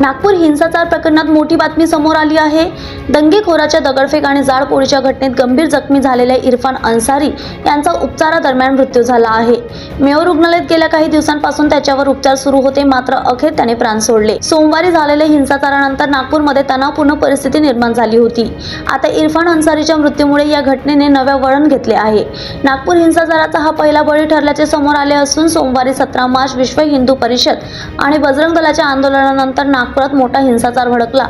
नागपूर हिंसाचार प्रकरणात मोठी बातमी समोर आली आहे. दंगेखोराच्या दगडफेक आणि जाळपोळीच्या घटनेत गंभीर जखमी झालेल्या इरफान अन्सारी यांचा उपचारादरम्यान मृत्यू झाला आहे. मेयो रुग्णालयात गेल्या काही दिवसांपासून त्याच्यावर उपचार सुरू होते मात्र अखेर त्याने प्राण सोडले. सोमवारी झालेल्या हिंसाचारानंतर नागपूरमध्ये तणावपूर्ण परिस्थिती निर्माण झाली होती. आता इरफान अन्सारीच्या मृत्यूमुळे या घटनेने नव्या वळण घेतले आहे. नागपूर हिंसाचाराचा हा पहिला बळी ठरल्याचे समोर आले असून सोमवारी सतरा मार्च विश्व हिंदू परिषद आणि बजरंग दलाच्या आंदोलनानंतर नागपुरात मोठा हिंसाचार भडकला.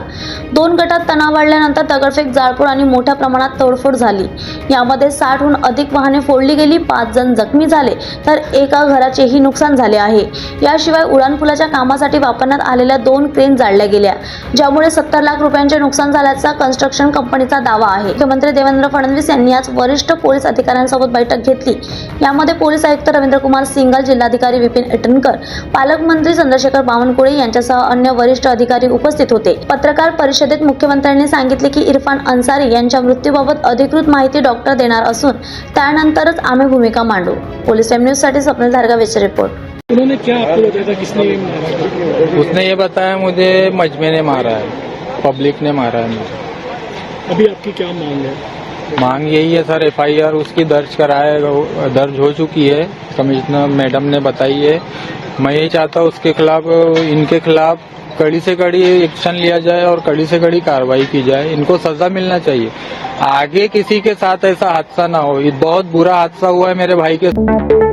दोन गटात तणाव वाढल्यानंतर दगडफेक जाळपोळ आणि मोठ्या प्रमाणात तोडफोड झाली. यामध्ये साठहून अधिक वाहने फोडली गेली पाच जण जखमी झाले तर एका घराचेही नुकसान झाले आहे. याशिवाय उड्डाणपुलाच्या कामासाठी वापरण्यात आलेल्या दोन क्रेन जाळल्या गेल्या ज्यामुळे सत्तर लाख रुपयांचे नुकसान झाल्याचा कन्स्ट्रक्शन कंपनीचा दावा आहे. मुख्यमंत्री देवेंद्र फडणवीस यांनी आज वरिष्ठ पोलीस अधिकाऱ्यांसोबत बैठक घेतली. यामध्ये पोलीस आयुक्त रवींद्र कुमार सिंगल जिल्हाधिकारी विपिन इटनकर पालकमंत्री चंद्रशेखर बावनकुळे यांच्यासह अन्य वरिष्ठ अधिकारी उपस्थित होते. पत्रकार परिषदेत मुख्यमंत्र्यांनी सांगितले की इरफान अन्सारी यांच्या मृत्यूबाबत अधिकृत माहिती डॉक्टर देणार असून त्यानंतरच आम्ही भूमिका मांडू. पोलीस टाइम न्यूज़ साठी स्वप्नील धारगावेचे रिपोर्ट. उन्होंने क्या आपको बताया था किसने मारा? उसने ये बताया मुझे मजमे ने मारा है पब्लिक ने मारा है मुझे। अभी आपकी क्या मांग है? मांग यही है सर एफआईआर उसकी दर्ज कराए दर्ज हो चुकी है। कमिश्नर मैडम ने बताई है। मैं यही चाहता हूँ उसके खिलाफ इनके खिलाफ कड़ी से कड़ी एक्शन लिया जाए और कड़ी से कड़ी कार्रवाई की जाए इनको सजा मिलना चाहिए। आगे किसी के साथ ऐसा हादसा ना हो। ये बहुत बुरा हादसा हुआ है मेरे भाई के